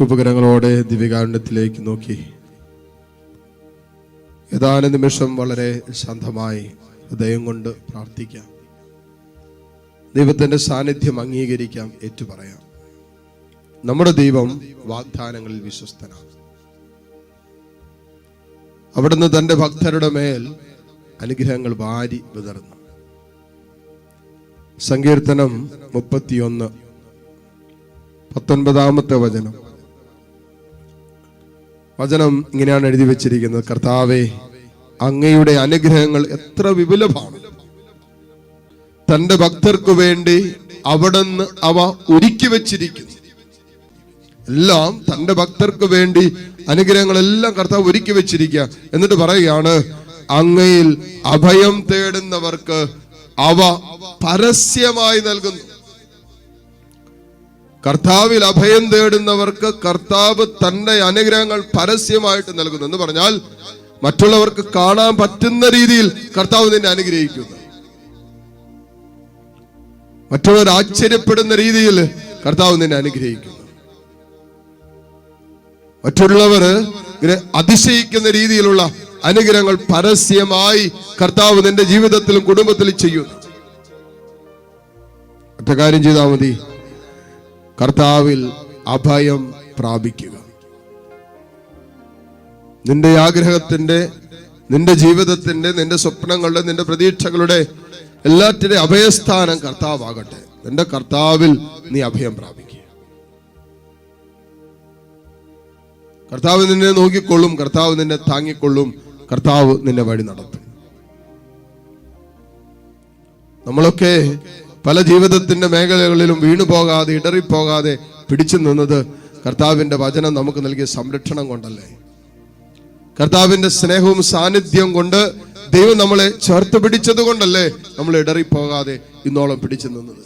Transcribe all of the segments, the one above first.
കുപകരങ്ങളോടെ ദിവ്യകാരുണ്യത്തിലേക്ക് നോക്കി. ഏതാനും നിമിഷം വളരെ ശാന്തമായി ഹൃദയം കൊണ്ട് പ്രാർത്ഥിക്കാം. ദൈവത്തിന്റെ സാന്നിധ്യം അംഗീകരിക്കാം ഏറ്റുപറയാം. നമ്മുടെ ദൈവം വാഗ്ദാനങ്ങളിൽ വിശ്വസ്തനാണ്. അവിടുന്ന് തന്റെ ഭക്തരുടെ മേൽ അനുഗ്രഹങ്ങൾ വാരി വിതർന്നു സങ്കീർത്തനം മുപ്പത്തിയൊന്ന് പത്തൊൻപതാമത്തെ വചനം. വചനം ഇങ്ങനെയാണ് എഴുതി വെച്ചിരിക്കുന്നത്. കർത്താവെ അങ്ങയുടെ അനുഗ്രഹങ്ങൾ എത്ര വിപുലമാണ്. തന്റെ ഭക്തർക്കു വേണ്ടി അവിടുന്ന് അവ ഒരുക്കി വെച്ചിരിക്കുന്നു. എല്ലാം തന്റെ ഭക്തർക്ക് വേണ്ടി അനുഗ്രഹങ്ങളെല്ലാം കർത്താവ് ഒരുക്കി വെച്ചിരിക്കുക. എന്നിട്ട് പറയുകയാണ് അങ്ങയിൽ അഭയം തേടുന്നവർക്ക് അവ പരസ്യമായി നൽകുന്നു. കർത്താവിൽ അഭയം തേടുന്നവർക്ക് കർത്താവ് തന്റെ അനുഗ്രഹങ്ങൾ പരസ്യമായിട്ട് നൽകുന്നു എന്ന് പറഞ്ഞാൽ മറ്റുള്ളവർക്ക് കാണാൻ പറ്റുന്ന രീതിയിൽ കർത്താവ് നിന്നെ അനുഗ്രഹിക്കുന്നു. മറ്റുള്ളവർ ആശ്ചര്യപ്പെടുന്ന രീതിയിൽ കർത്താവ് നിന്നെ അനുഗ്രഹിക്കുന്നു. മറ്റുള്ളവർ അതിശയിക്കുന്ന രീതിയിലുള്ള അനുഗ്രഹങ്ങൾ പരസ്യമായി കർത്താവ് നിന്റെ ജീവിതത്തിലും കുടുംബത്തിലും ചെയ്യുന്നു. ഒറ്റ കാര്യം ചെയ്താൽ മതി. കർത്താവിൽ അഭയം പ്രാപിക്കുക. നിന്റെ ആഗ്രഹത്തിന്റെ നിന്റെ ജീവിതത്തിന്റെ നിന്റെ സ്വപ്നങ്ങളുടെ നിന്റെ പ്രതീക്ഷകളുടെ എല്ലാറ്റിന്റെ അഭയസ്ഥാനം കർത്താവാകട്ടെ. നിന്റെ കർത്താവിൽ നീ അഭയം പ്രാപിക്കുക. കർത്താവ് നിന്നെ നോക്കിക്കൊള്ളും കർത്താവ് നിന്നെ താങ്ങിക്കൊള്ളും കർത്താവ് നിന്നെ വഴി നടത്തും. നമ്മളൊക്കെ പല ജീവിതത്തിന്റെ മേഖലകളിലും വീണു പോകാതെ ഇടറിപ്പോകാതെ പിടിച്ചു നിന്നത് കർത്താവിന്റെ വചനം നമുക്ക് നൽകിയ സംരക്ഷണം കൊണ്ടല്ലേ? കർത്താവിന്റെ സ്നേഹവും സാന്നിധ്യവും കൊണ്ട് ദൈവം നമ്മളെ ചേർത്ത് പിടിച്ചത് കൊണ്ടല്ലേ നമ്മൾ ഇടറിപ്പോകാതെ ഇന്നോളം പിടിച്ചു നിന്നത്?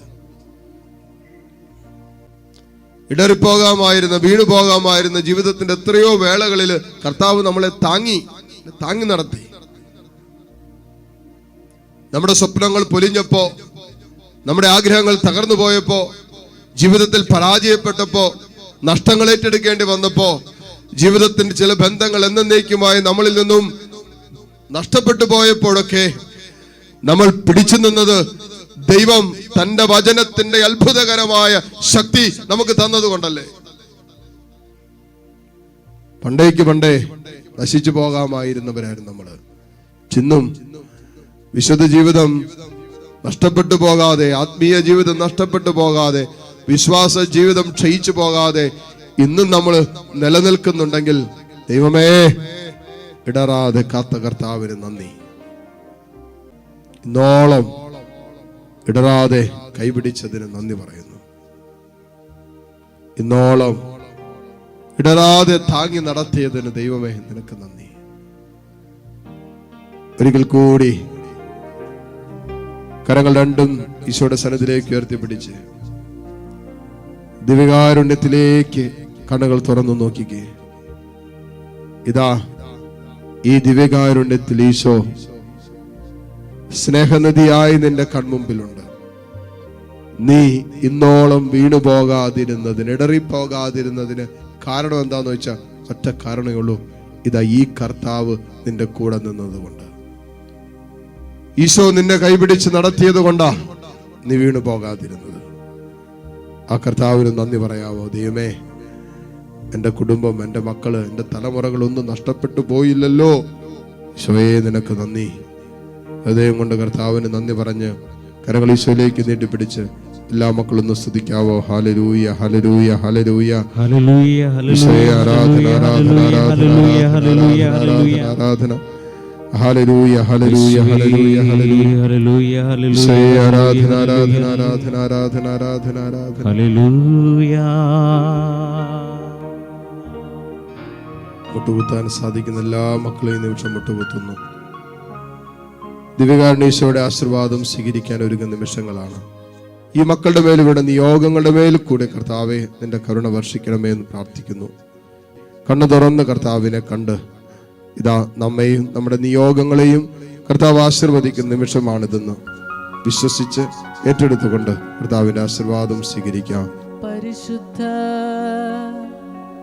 ഇടറിപ്പോകാമായിരുന്ന വീണു പോകാമായിരുന്ന ജീവിതത്തിന്റെ എത്രയോ വേളകളിൽ കർത്താവ് നമ്മളെ താങ്ങി താങ്ങി നടത്തി. നമ്മുടെ സ്വപ്നങ്ങൾ പൊലിഞ്ഞപ്പോ നമ്മുടെ ആഗ്രഹങ്ങൾ തകർന്നു പോയപ്പോ ജീവിതത്തിൽ പരാജയപ്പെട്ടപ്പോ നഷ്ടങ്ങൾ ഏറ്റെടുക്കേണ്ടി വന്നപ്പോ ജീവിതത്തിന്റെ ചില ബന്ധങ്ങൾ എന്നേക്കുമായി നമ്മളിൽ നിന്നും നഷ്ടപ്പെട്ടു പോയപ്പോഴൊക്കെ നമ്മൾ പിടിച്ചു നിന്നത് ദൈവം തന്റെ വചനത്തിന്റെ അത്ഭുതകരമായ ശക്തി നമുക്ക് തന്നതുകൊണ്ടല്ലേ പണ്ടേക്ക് പണ്ടേ നശിച്ചു പോകാമായിരുന്നവരായിരുന്നു നമ്മൾ ചിന്നും വിശുദ്ധ ജീവിതം നഷ്ടപ്പെട്ടു പോകാതെ ആത്മീയ ജീവിതം നഷ്ടപ്പെട്ടു പോകാതെ വിശ്വാസ ജീവിതം ക്ഷയിച്ചു പോകാതെ ഇന്നും നമ്മൾ നിലനിൽക്കുന്നുണ്ടെങ്കിൽ ദൈവമേ ഇടറാതെ കാത്ത കർത്താവിന് നന്ദി. ഇന്നോളം ഇടറാതെ കൈപിടിച്ചതിന് നന്ദി പറയുന്നു. ഇന്നോളം ഇടരാതെ താങ്ങി നടത്തിയതിന് ദൈവമേ നിനക്ക് നന്ദി. ഒരിക്കൽ കൂടി കരങ്ങൾ രണ്ടും ഈശോയുടെ സനത്തിലേക്ക് ഉയർത്തിപ്പിടിച്ച് ദിവ്യകാരുണ്യത്തിലേക്ക് കണ്ണുകൾ തുറന്നു നോക്കിക്കേ. ഇതാ ഈ ദിവ്യകാരുണ്യത്തിൽ ഈശോ സ്നേഹനദിയായി നിന്റെ കൺമുമ്പിലുണ്ട്. നീ ഇന്നോളം വീണു പോകാതിരുന്നതിന് ഇടറിപ്പോകാതിരുന്നതിന് കാരണം എന്താന്ന് വെച്ചാൽ ഒറ്റ കാരണമേ ഉള്ളൂ. ഇതാ ഈ കർത്താവ് നിന്റെ കൂടെ നിന്നതുകൊണ്ട്. ഈശോ നിന്നെ കൈപിടിച്ച് നടത്തിയത് കൊണ്ടാ നീ വീണു പോകാതിരുന്നത്. ആ കർത്താവിന് നന്ദി പറയാവോ? ദൈവമേ എന്റെ കുടുംബം എന്റെ മക്കൾ എന്റെ തലമുറകളൊന്നും നഷ്ടപ്പെട്ടു പോയില്ലല്ലോ. ഈശോയെ നിനക്ക് നന്ദി. ഹൃദയം കൊണ്ട് കർത്താവിന് നന്ദി പറഞ്ഞ് കരങ്ങൾ ഈശോയിലേക്ക് നീട്ടി പിടിച്ച് എല്ലാ മക്കളും ഒന്ന് സ്തുതിക്കാവോ? ഹാലരൂയ ഹലരൂയ ഹലരൂയ ഹലരൂയ ഈശോയെ ആരാധന ആരാധന ആരാധന ആരാധന ആരാധന ആരാധന. ആരാധന ആരാധന ആരാധന ആരാധന ആരാധന ആരാധന ഹല്ലേലൂയ മുട്ടുകുത്താൻ സാധിക്കുന്ന എല്ലാ മക്കളെയും നിമിഷം മുട്ടുകുത്തുന്നു ദിവ്യകാരണീശോയുടെ ആശീർവാദം സ്വീകരിക്കാൻ ഒരുങ്ങുന്ന നിമിഷങ്ങളാണ്. ഈ മക്കളുടെ മേലും ഇവിടെ നിയോഗങ്ങളുടെ മേൽ കൂടെ കർത്താവെ നിന്റെ കരുണ വർഷിക്കണമേ എന്ന് പ്രാർത്ഥിക്കുന്നു. കണ്ണു തുറന്ന് കർത്താവിനെ കണ്ട് ഇതാ നമ്മയും നമ്മുടെ നിയോഗങ്ങളെയും കർത്താവ് ആശീർവദിക്കുന്ന നിമിഷമാണിതെന്ന് വിശ്വസിച്ച് ഏറ്റെടുത്തുകൊണ്ട് കർത്താവിന്റെ ആശീർവാദം സ്വീകരിക്കാം. പരിശുദ്ധ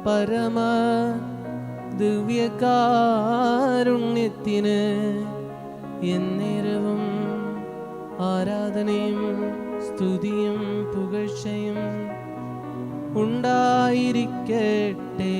പരമ ദിവ്യകാരുണ്യത്തിന് എന്നേരവും ആരാധനയും സ്തുതിയും പുകഴ്ചയും ഉണ്ടായിരിക്കട്ടെ.